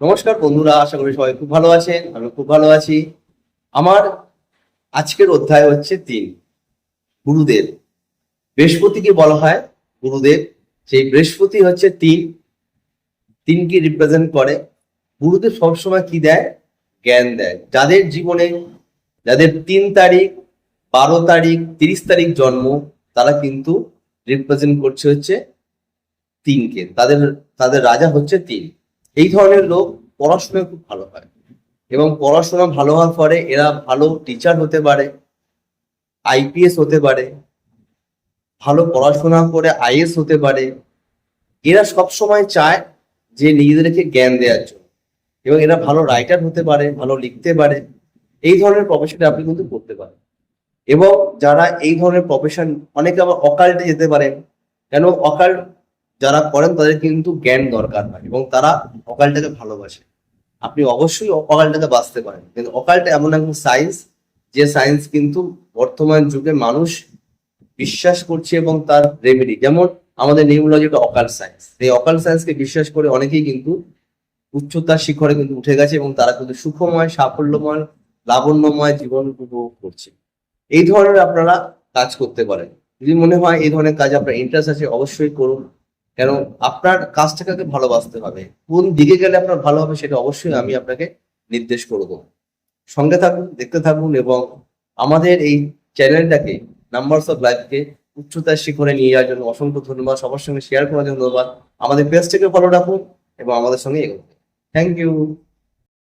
নমস্কার বন্ধুরা, আশা করি সবাই খুব ভালো আছেন আমি খুব ভালো আছি। আমার আজকের অধ্যায় হচ্ছে তিন, গুরুদেব। বৃহস্পতিকে বলা হয় গুরুদেব। সেই বৃহস্পতি হচ্ছে তিন, তিনকে রিপ্রেজেন্ট করে। গুরুদেব সবসময় কি দেয়? জ্ঞান দেয়। যাদের জীবনে, যাদের তিন তারিখ, বারো তারিখ, তিরিশ তারিখ জন্ম, তারা কিন্তু রিপ্রেজেন্ট করছে হচ্ছে তিনকে। তাদের তাদের রাজা হচ্ছে তিন। এই ধরনের লোক পড়াশোনায় খুব ভালো হয়। এবং পড়াশোনা ভালো হওয়ার পরে এরা ভালো টিচার হতে পারে আইপিএস হতে পারে, ভালো পড়াশোনা করে আইএস হতে পারে। এরা সব সময় চায় যে নিজেদেরকে জ্ঞান দেওয়ার জন্য। এবং এরা ভালো রাইটার হতে পারে, ভালো লিখতে পারে। এই ধরনের প্রফেশনে আপনি কিন্তু করতে পারেন। এবং যারা এই ধরনের প্রফেশন অনেকে আবার অকাল্টে যেতে পারেন। কেন অকাল্ট যারা করেন তাদের কিন্তু জ্ঞান দরকার হয় এবং তারা অকালটাকে ভালোবাসে। আপনি অবশ্যই অকালটাকে বাঁচতে পারেন। কিন্তু অকালটা এমন একজন সায়েন্স যে সায়েন্স কিন্তু বর্তমান যুগে মানুষ বিশ্বাস করছে এবং তার রেমেডি যেমন আমাদের নিউমোলজি একটা অকাল সায়েন্স এই অকাল সায়েন্সকে বিশ্বাস করে অনেকেই কিন্তু উচ্চতার শিখরে কিন্তু উঠে গেছে এবং তারা কিন্তু সুখময়, সাফল্যময়, লাবণ্যময় জীবন উপভোগ করছে। এই ধরনের আপনারা কাজ করতে পারেন। যদি মনে হয় এই ধরনের কাজ আপনার ইন্টারেস্ট আছে, অবশ্যই করুন। কেন আপনার কাজটাকে ভালোবাসতে হবে। কোন দিকে গেলে আপনার ভালো হবে সেটা অবশ্যই আমি আপনাকে নির্দেশ করব। সঙ্গে থাকুন, দেখতে থাকুন এবং আমাদের এই চ্যানেলটাকে নাম্বারস অফ লাইফকে উচ্চতার শিখরে নিয়ে যাওয়ার জন্য অসংখ্য ধন্যবাদ। সবার সঙ্গে শেয়ার করার জন্য ধন্যবাদ। আমাদের পেজটাকে ফলো রাখুন এবং আমাদের সঙ্গে এগোন থ্যাংক ইউ